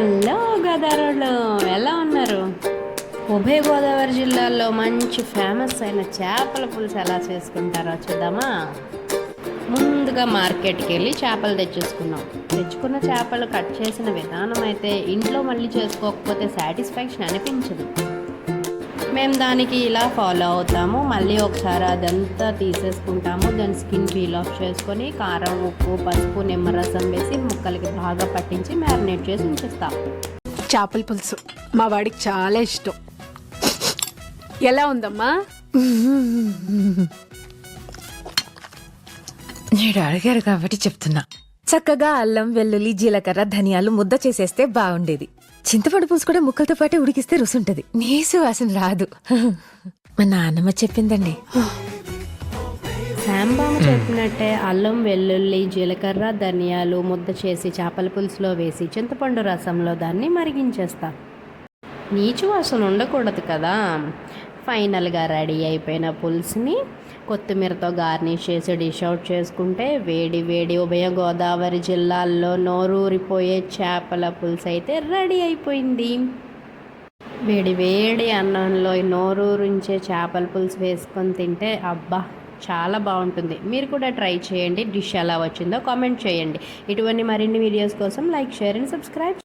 Hello గోదావరిలో ఎలా ఉన్నారు? ఉభయ గోదావరి జిల్లాలో మంచి ఫేమస్ అయిన చేపల పులుసు ఎలా చేసుకుంటారో చూద్దామా? ముందుగా మార్కెట్కి వెళ్ళి చేపలు తెచ్చేసుకున్నాం తెచ్చుకున్న చేపలు కట్ చేసిన విధానం అయితే ఇంట్లో మళ్ళీ చేసుకోకపోతే సాటిస్ఫాక్షన్ అనిపించదు. మేము దానికి ఇలా ఫాలో అవుతాము. మళ్ళీ ఒకసారి అదంతా తీసేసుకుంటాము. దాని స్కిన్ పీల్ ఆఫ్ చేసుకొని కారం ఉప్పు పసుపు నిమ్మరసం వేసి ముక్కలకి బాగా పట్టించి మ్యారినేట్ చేసి ఉంచేస్తాం చేపల పులుసు. మా వాడికి చాలా ఇష్టం. ఎలా ఉందమ్మా? నేను అడిగారు కాబట్టి చెప్తున్నా. చక్కగా అల్లం వెల్లుల్లి జీలకర్ర ధనియాలు ముద్ద చేసేస్తే బాగుండేది. చింతపండు పులుసు కూడా ముక్కలతో పాటు ఉడికిస్తే రుసుంటది. నీసు వాసన రాదు. మా నాన్నమ్మ చెప్పిందండి. శాంబామ చెప్పినట్టే అల్లం వెల్లుల్లి జీలకర్ర ధనియాలు ముద్ద చేసి చేపల పులుసులో వేసి చింతపండు రసంలో దాన్ని మరిగించేస్తా. నీచు వాసన ఉండకూడదు కదా. ఫైనల్గా రెడీ అయిపోయిన పులుసుని కొత్తిమీరతో గార్నిష్ చేసి డిష్ అవుట్ చేసుకుంటే వేడి వేడి ఉభయ గోదావరి జిల్లాల్లో నోరూరిపోయే చేపల పులుసు అయితే రెడీ అయిపోయింది. వేడి వేడి అన్నంలో ఈ నోరూరించే చేపల పులుసు వేసుకొని తింటే అబ్బా చాలా బాగుంటుంది. మీరు కూడా ట్రై చేయండి డిష్ ఎలా వచ్చిందో కామెంట్ చేయండి. ఇటువంటి మరిన్ని వీడియోస్ కోసం లైక్ షేర్ అండ్ సబ్స్క్రైబ్